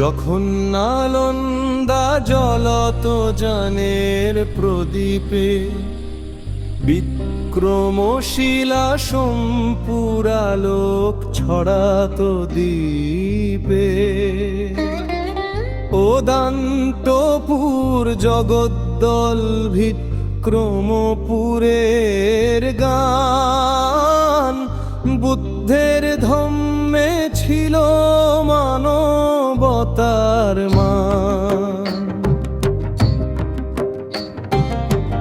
যখন নালন্দা জলত জানের প্রদীপে, বিক্রমশিলা সম্পুরালোক ছড়াত দ্বীপে। ওদান্তপুর জগদ্দল ভিক্রমপুরের গান, বুদ্ধের ধম্মে ছিল মানবতার মান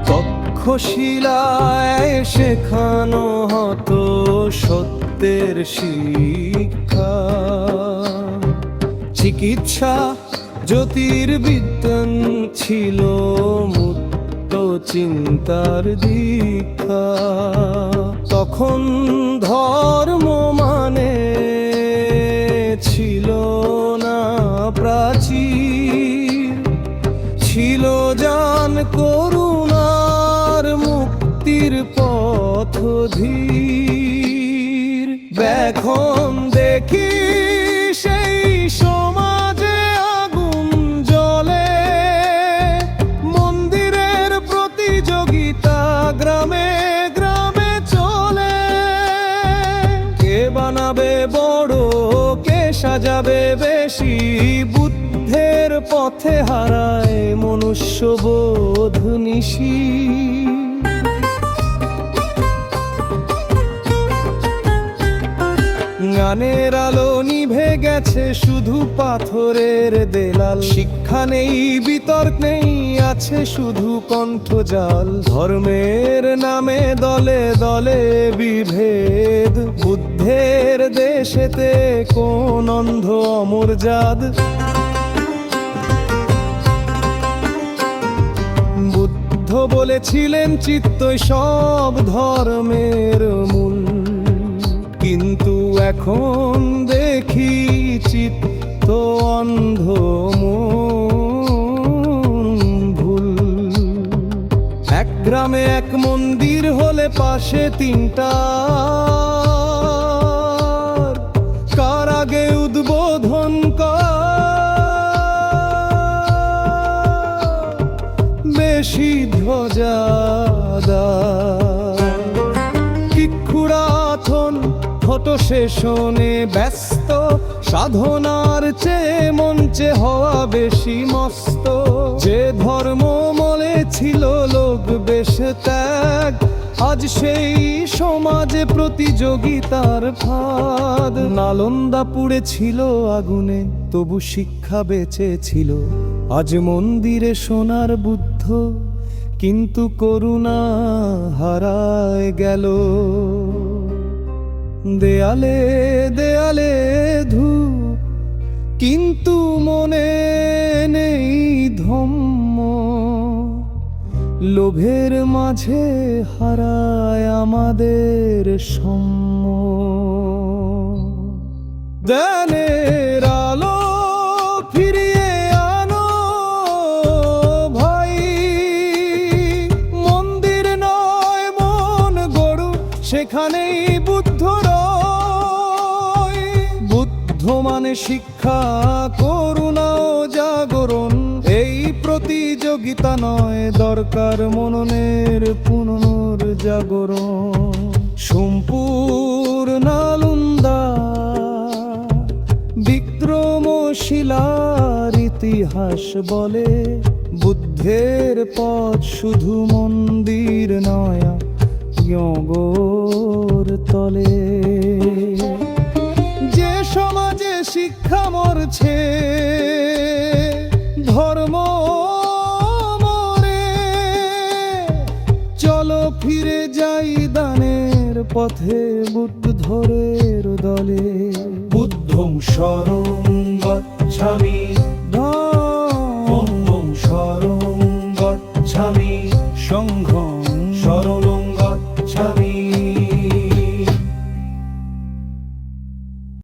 তক্ষশিলায় শেখানো হতো সত্যের শিক্ষা। চিকিৎসা জ্যোতির্বিজ্ঞান ছিল মুক্ত চিন্তার দীক্ষা। তখন ধর্ম মুক্তির পথ ধীর। এখন দেখি সেই সমাজে আগুন জ্বলে। মন্দিরের প্রতিযোগিতা গ্রামে গ্রামে চলে। কে বানাবে বড়, কে সাজাবে বেশি, বুদ্ধের পথে হারায় মনুষ্যবোধ নিশি। গানের আলো নিভে গেছে শুধু পাথরের দেলাল। শিক্ষা নেই, বিতর্ক নেই, আছে শুধু কণ্ঠজাল। ধর্মের নামে দলে দলে বিভেদ। বুদ্ধের দেশেতে কোন অন্ধ অমর জাদ বুদ্ধ বলেছিলেন চিত্তই সব ধর্মের মূল। কিন্তু এখন দেখি চিত্ত অন্ধ ভুল। এক গ্রামে এক মন্দির হলে পাশে তিনটা কার আগে উদ্বোধন বেশি ধ্বজাদা ফটো সেশনে ব্যস্ত। সাধনার চেয়ে মঞ্চে হওয়া বেশি মস্ত। যে ধর্ম মলে ছিল লোক বেশ ত্যাগ। আজ সেই সমাজে প্রতিযোগিতার ফাঁদ। নালন্দা পুড়ে ছিল আগুনে, তবু শিক্ষা বেঁচে ছিল। আজ মন্দিরে সোনার বুদ্ধ, কিন্তু করুণা হারায় গেল। দেয়ালে দেয়ালে ধু কিন্তু মনে নেই ধম্ম। লোভের মাঝে হারায় আমাদের সম্ম দানের সেখানেই বুদ্ধ বুদ্ধ মানে শিক্ষা, করুণা ও জাগরণ। এই প্রতিযোগিতা নয়, দরকার মননের পুনর জাগরণ। সম্পূর্ণ নালন্দা বিক্রমশিলার ইতিহাস বলে, বুদ্ধের পথ শুধু মন্দির নয়া। জগর তলে। যে সমাজে শিক্ষা মরছে, ধর্ম মরে। চলো ফিরে যাই দানের পথে বুদ্ধ ধরের দলে। বুদ্ধং শরং গচ্ছামি